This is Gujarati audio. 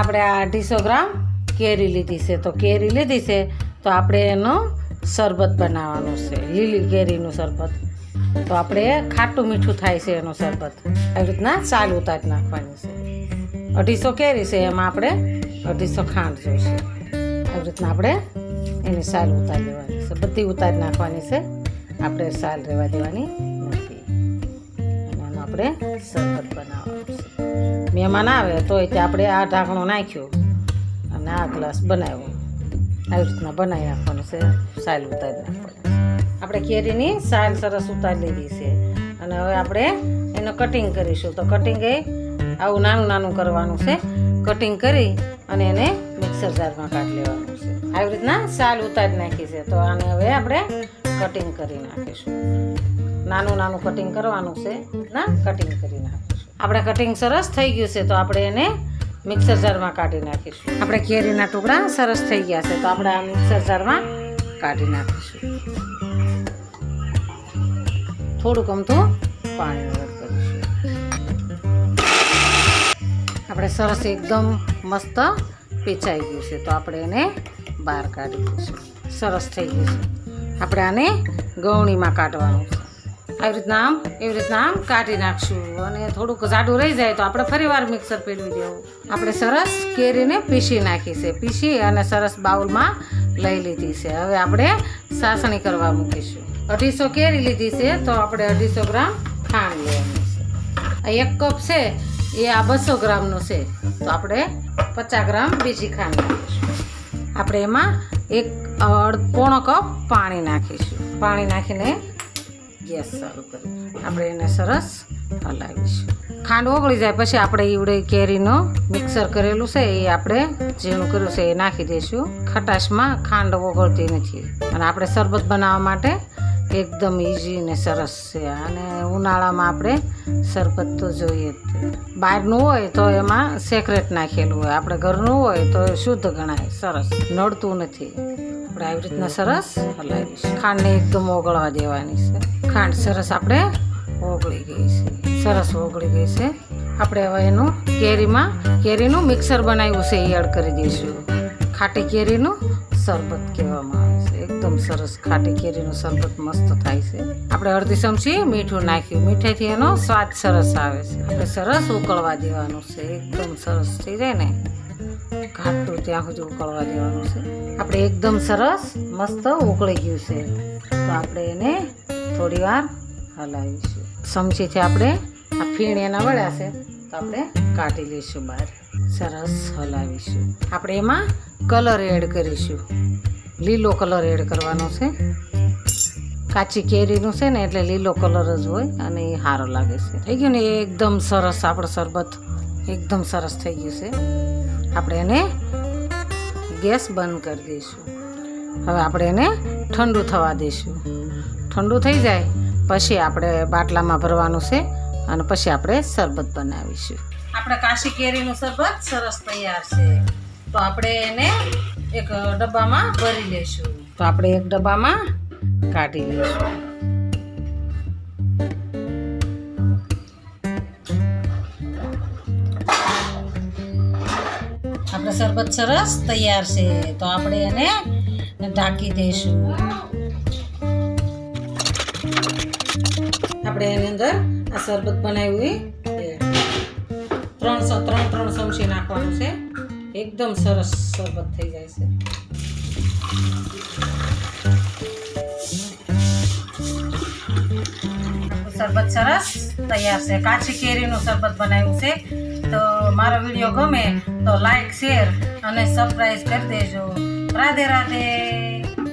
આપણે આ અઢીસો ગ્રામ કેરી લીધી છે. તો કેરી લીધી છે, તો આપણે એનો શરબત બનાવવાનું છે. લીલી કેરીનું શરબત. તો આપણે ખાટું મીઠું થાય છે એનું શરબત. આવી રીતના ચાલ ઉતારી નાખવાની છે. અઢીસો કેરી છે, એમાં આપણે અઢીસો ખાંડ જોઈશે. આવી રીતના આપણે એની સાલ ઉતારી લેવાની છે. બધી ઉતારી નાખવાની છે. આપણે સાલ રહેવા દેવાની નથી. આપણે શરબત બનાવવાનું છે. મહેમાન આવે તે આપણે આ ઢાંકણું નાખ્યું અને આ ગ્લાસ બનાવ્યો. આવી રીતના બનાવી નાખવાનું છે સાલ ઉતારી નાખવાનું. આપણે કેરીની સાલ સરસ ઉતારી લીધી છે. અને હવે આપણે એનું કટિંગ કરીશું. તો કટિંગ એ આવું નાનું નાનું કરવાનું છે. કટિંગ કરી અને એને મિક્સર જારમાં કાઢી લેવાનું છે. આવી રીતના સાલ ઉતારી નાખી છે. તો આને હવે આપણે કટિંગ કરી નાખીશું. નાનું નાનું કટિંગ કરવાનું છે. ના, કટિંગ કરી નાખીશું આપણે કટિંગ સરસ થઈ ગયું છે, તો આપણે એને મિક્સર જારમાં કાઢી નાખીશું. આપણે કેરીના ટુકડા સરસ થઈ ગયા છે, તો આપણે આ મિક્સર જારમાં કાઢી નાખીશું. થોડુંક અમથું પાણી એડ કરીશું. આપણે સરસ એકદમ મસ્ત પીચાઈ ગયું છે, તો આપણે એને બહાર કાઢી દઈશું. સરસ થઈ ગયું છે. આપણે આને ગવણીમાં કાઢવાનું છે. આવી રીતના આમ, એવી રીતના આમ કાઢી નાખશું. અને થોડુંક જાડું રહી જાય તો આપણે ફરીવાર મિક્સર પીડવી દેવું. આપણે સરસ કેરીને પીસી નાખી છે. પીસી અને સરસ બાઉલમાં લઈ લીધી છે. હવે આપણે સાસણી કરવા મૂકીશું. અઢીસો કેરી લીધી છે તો આપણે અઢીસો ગ્રામ ખાંડ લેવાની છે. આ એક કપ છે, એ આ બસો ગ્રામનું છે. તો આપણે પચાસ ગ્રામ બીજી ખાંડ નાખીશું. આપણે એમાં એક પોણો કપ પાણી નાખીશું. પાણી નાખીને ગેસ ચાલુ કરી. આપણે એને સરસ હલાવીશું. ખાંડ ઓગળી જાય પછી આપણે ઈવડે કેરીનો મિક્સર કરેલું છે, એ આપણે ઝીણું કર્યું છે, એ નાખી દઈશું. ખટાશમાં ખાંડ ઓગળતી નથી. અને આપણે શરબત બનાવવા માટે એકદમ ઇઝી ને સરસ છે. અને ઉનાળામાં આપણે શરબત તો જોઈએ જ. બહારનું હોય તો એમાં સેક્રેટ નાખેલું હોય. આપણે ઘરનું હોય તો એ શુદ્ધ ગણાય. સરસ. નડતું નથી. આપણે આવી રીતના સરસ હલાવીશું. ખાંડને એકદમ ઓગળવા દેવાની છે. ખાંડ સરસ આપણે ઓગળી ગઈ છે. સરસ ઓગળી ગઈ છે. આપણે હવે એનું કેરીમાં, કેરીનું મિક્સર બનાવ્યું છે એ એડ કરી દઈશું. ખાટી કેરીનું શરબત કહેવામાં આવે છે. એકદમ સરસ ખાટી કેરીનું શરબત મસ્ત થાય છે. આપણે અડધી ચમચી મીઠું નાખ્યું. મીઠાઈથી એનો સ્વાદ સરસ આવે છે. આપણે સરસ ઉકળવા દેવાનું છે. એકદમ સરસ થઈ જાય ને. ઘાટું ત્યાં સુધી ઉકળવા દેવાનું છે. આપણે એકદમ સરસ મસ્ત ઉકળી ગયું છે. તો આપણે એને થોડી વાર હલાવીશું ચમચીથી આપણે? આ ફીણ એના વળ્યા છે. તો આપણે કાઢી લઈશું બહાર. સરસ હલાવીશું. આપણે એમાં કલર એડ કરીશું. લીલો કલર એડ કરવાનો છે. કાચી કેરીનું છે ને એટલે લીલો કલર જ હોય અને એ સારો લાગે છે. થઈ ગયું ને? એકદમ સરસ આપણો શરબત. એકદમ સરસ થઈ ગયું છે. આપણે એને ગેસ બંધ કરી દઈશું. હવે આપણે એને ઠંડુ થવા દઈશું. ઠંડુ થઈ જાય પછી આપણે બાટલામાં ભરવાનું છે અને પછી આપણે શરબત બનાવીશું. આપણે કાશી કેરીનું શરબત સરસ તૈયાર છે. તો આપણે એને એક ડબ્બામાં ભરી લઈશું તો આપણે એક ડબ્બામાં કાઢી લઈશું આપણે શરબત સરસ તૈયાર છે. તો આપણે એને ઢાંકી દઈશું આપણે એની અંદર આ શરબત બનાવ્યું એ. ત્રણસો, ત્રણ ત્રણ ચમચી નાખવાનું છે. એકદમ સરસ શરબત થઈ જાય છે. શરબત સરસ તૈયાર છે. કાચી કેરીનું શરબત બનાવ્યું છે. તો મારો વીડિયો ગમે તો લાઈક શેર અને સબસ્ક્રાઈબ કરી દેજો. રાધે રાધે.